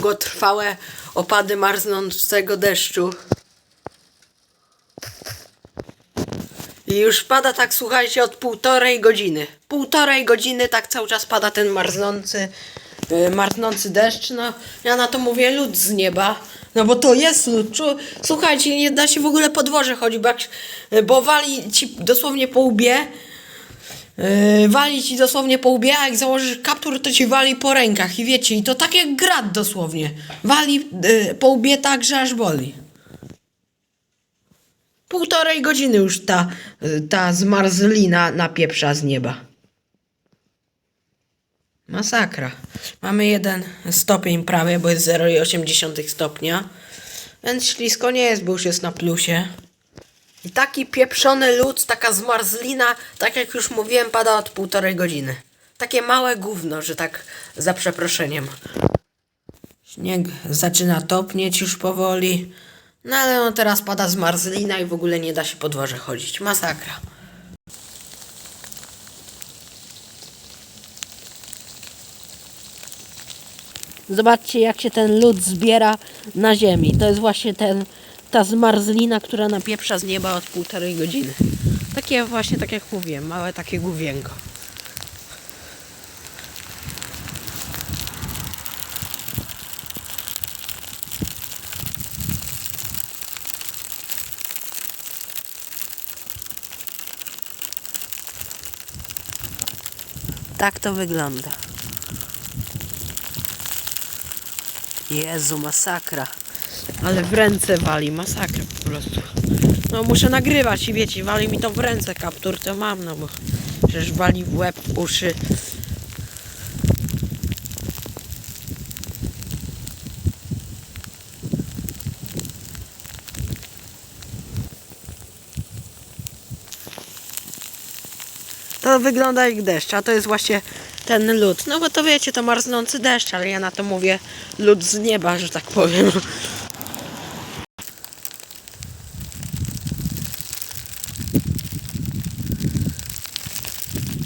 długotrwałe opady marznącego deszczu. I już pada tak, słuchajcie, od półtorej godziny. Półtorej godziny tak cały czas pada ten marznący, yy, marznący deszcz. No, ja na to mówię lód z nieba. No bo to jest lód. Czu- Słuchajcie, nie da się w ogóle po chodzić, bo, bo wali ci dosłownie po łbie. Yy, wali ci dosłownie po łbie, a jak założysz kaptur, to ci wali po rękach. I wiecie, i to tak jak grat dosłownie. Wali yy, po łbie tak, że aż boli. Półtorej godziny już ta, y, ta zmarzlina napieprza z nieba. Masakra. Mamy jeden stopień prawie, bo jest 0,8 stopnia. Więc ślisko nie jest, bo już jest na plusie. I taki pieprzony lód, taka zmarzlina, tak jak już mówiłem, pada od półtorej godziny. Takie małe gówno, że tak za przeproszeniem. Śnieg zaczyna topnieć już powoli. No ale no teraz pada zmarzlina i w ogóle nie da się po dworze chodzić. Masakra. Zobaczcie, jak się ten lód zbiera na ziemi. To jest właśnie ten, ta zmarzlina, która napieprza z nieba od półtorej godziny. Takie właśnie, tak jak mówiłem, małe takie główienko. Tak to wygląda. Jezu, masakra. Ale w ręce wali, masakra po prostu. No muszę nagrywać i wiecie, wali mi to w ręce, kaptur to mam, no bo przecież wali w łeb, w uszy. To wygląda jak deszcz, a to jest właśnie ten lód. No bo to wiecie, to marznący deszcz, ale ja na to mówię lód z nieba, że tak powiem.